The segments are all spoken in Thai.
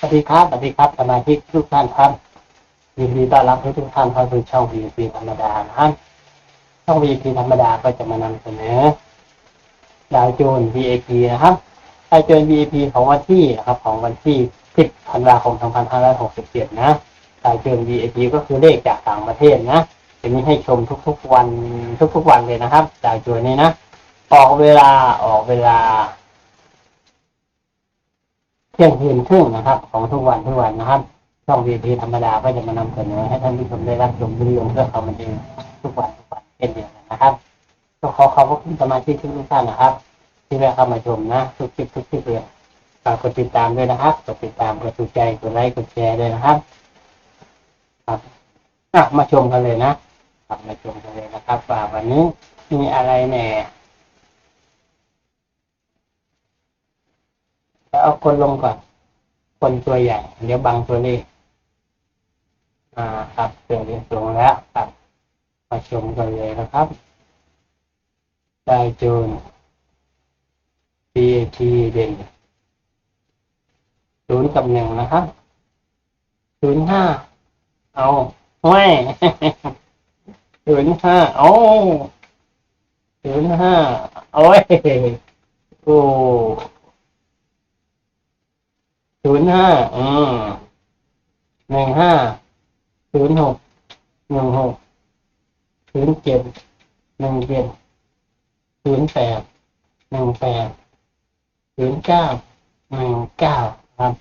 สวัสดีครับสวัสดีครับสมาชิกทุกท่านครับยินดีต้อนรับทุกท่านเข้าสู่ช่อง VP ธรรมดานะครับช่อง VP ธรรมดาก็จะมานำเสนอดาวโจน VIP นะครับดาวโจน VIP ของวันที่ครับของวันที่ 10 ธันวาคม 2567 นะดาวโจน VIP ก็คือเลขจากต่างประเทศนะจะมีให้ชมทุกๆวันทุกๆวันเลยนะครับดาวโจนนี้นะออกเวลาออกเวลา เที่ยงคืนครึ่งนะครับ ของทุกวันทุกวันนะครับ ช่องวีทีธรรมดาก็จะมานำเสนอให้ท่านผู้ชมได้รับชมวิดีโอเพื่อเขามันเองทุกวันทุกวันเช่นเดียวกันนะครับก็ขอขอบคุณสมาชิกทุกท่านนะครับ ที่ได้เข้ามาชมนะทุกคลิปทุกคลิปเลยฝากกดติดตามด้วยนะครับกดติดตามกดถูกใจกดไลค์กดแชร์ด้วยนะครับครับมาชมกันเลยนะครับมาชมกันเลยนะครับว่าวันนี้มีอะไรแน่จะ เอาคนลงก่อน คนตัวใหญ่ เดี๋ยวบังตัวเลขอ่าครับเสียงเรียนสูงแล้วครับมาชมกันเลยนะครับได้โจน BAT เด่นศูนย์กับหนึ่งนะครับศูนย์ห้าเอาไม่ศูนย์ห้าเอาศูนย์ห้าโอ้ยโอ้ ศูนย์ห้าอืมหนึ่งห้าศูนย์หกหนึ่งหกศูนย์เจ็ดหนึ่งเจ็ดศูนย์แปดหนึ่งแปดศูนย์เก้าหนึ่งเก้าครับ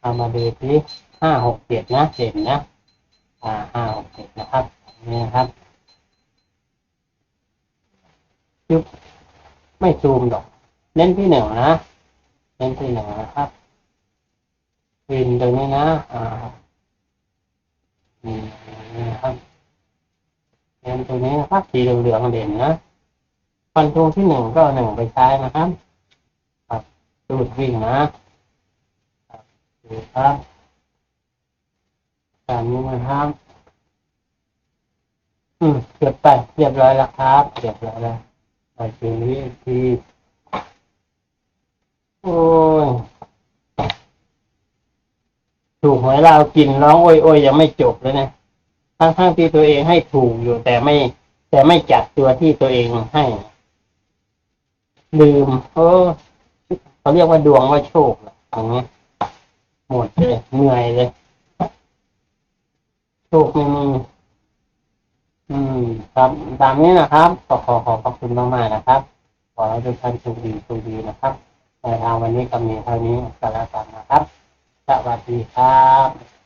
เอามาดูที่ห้าหกเจ็ดนะเจ็ดนะ อ่าห้าหกเจ็ดนะครับ นี่นะครับยุบไม่ซูมหรอก เน้นที่หนึ่งนะ เน้นที่หนึ่งนะครับวินตรงนี้นะอ่านี่นะครับเน้นตรงนี้นะครับสีเหลืองๆเด่นนะฟันธงที่หนึ่งก็หนึ่งไปใช้นะครับครับสูดวิ่งนะครับดูครับตามนี้นะครับ อืมเก็บไปเรียบร้อยแล้วครับเรียบร้อยแล้วไปทีนี้ทีโอ้ย ถูกหวยเรากินร้องโอ้ยโอยยังไม่จบเลยนะทั้งทั้งๆที่ตัวเองให้ถูกอยู่แต่ไม่ แต่ไม่จัดตัวที่ตัวเองให้ลืมเออเขาเรียกว่าดวงว่าโชคเหรอย่างเงี้ยหมดเลยเหนื่อยเลย โชคไม่มีอืม ครับตามนี้นะครับ ขอขอขอขอบคุณมากๆนะครับ ขอให้ทุกท่านโชคดีโชคดีนะครับในทางวันนี้ก็มีเท่านี้ก็แล้วกันนะครับ สวัสดีครับ